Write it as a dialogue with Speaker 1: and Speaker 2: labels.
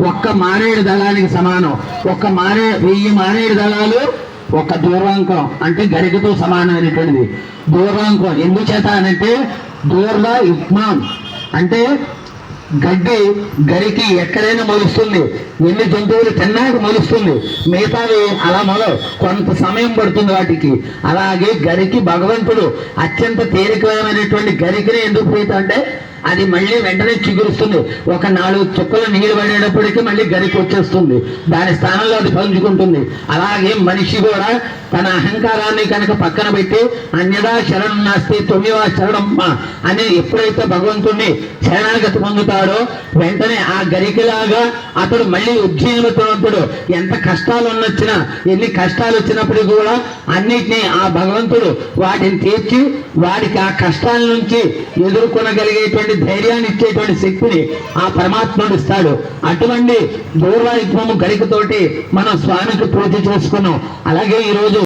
Speaker 1: ఒక్క మారేడు దళానికి సమానం. ఒక్క మారే వెయ్యి మారేడు దళాలు ఒక దూర్వాంకం. అంటే గరికతో సమానమైనటువంటిది. దూర్వాంకం. ఎందుచేత అనంటే దూర్వ యుగ్మాన్ అంటే గడ్డి గరికి ఎక్కడైనా మొలుస్తుంది. ఎన్ని జంతువులు తిన్నాక మొలుస్తుంది. మిగతావి అలా మొలవు. కొంత సమయం పడుతుంది వాటికి. అలాగే గరికి భగవంతుడు అత్యంత తేలికమైనటువంటి గరికిని ఎందుకు పోతుంటే అంటే అది మళ్ళీ వెంటనే చిగురుస్తుంది. ఒక నాలుగు చుక్కలు నీళ్ళు పడేటప్పటికి మళ్ళీ గరికి వచ్చేస్తుంది. దాని స్థానంలో అది పంచుకుంటుంది. అలాగే మనిషి కూడా తన అహంకారాన్ని కనుక పక్కన పెట్టి అన్యదా శరణం నాస్తి తొమ్మివ శరణమ్మ అని ఎప్పుడైతే భగవంతుణ్ణి శరణాగతి ఉంటాడో వెంటనే ఆ గరికలాగా అతడు మళ్ళీ ఉజ్జీవనవంతుడు ఎంత కష్టాలు ఉన్నొచ్చినా ఎన్ని కష్టాలు వచ్చినప్పటికీ కూడా అన్నిటినీ ఆ భగవంతుడు వాటిని తీర్చి వాడికి ఆ కష్టాల నుంచి ఎదుర్కొనగలిగేటువంటి ధైర్యాన్ని ఇచ్చేటువంటి శక్తిని ఆ పరమాత్ముడు ఇస్తాడు. అటువంటి దూర్వాయుత్వము గరికతోటి మనం స్వామికి పూజ చేసుకున్నాం. అలాగే ఈరోజు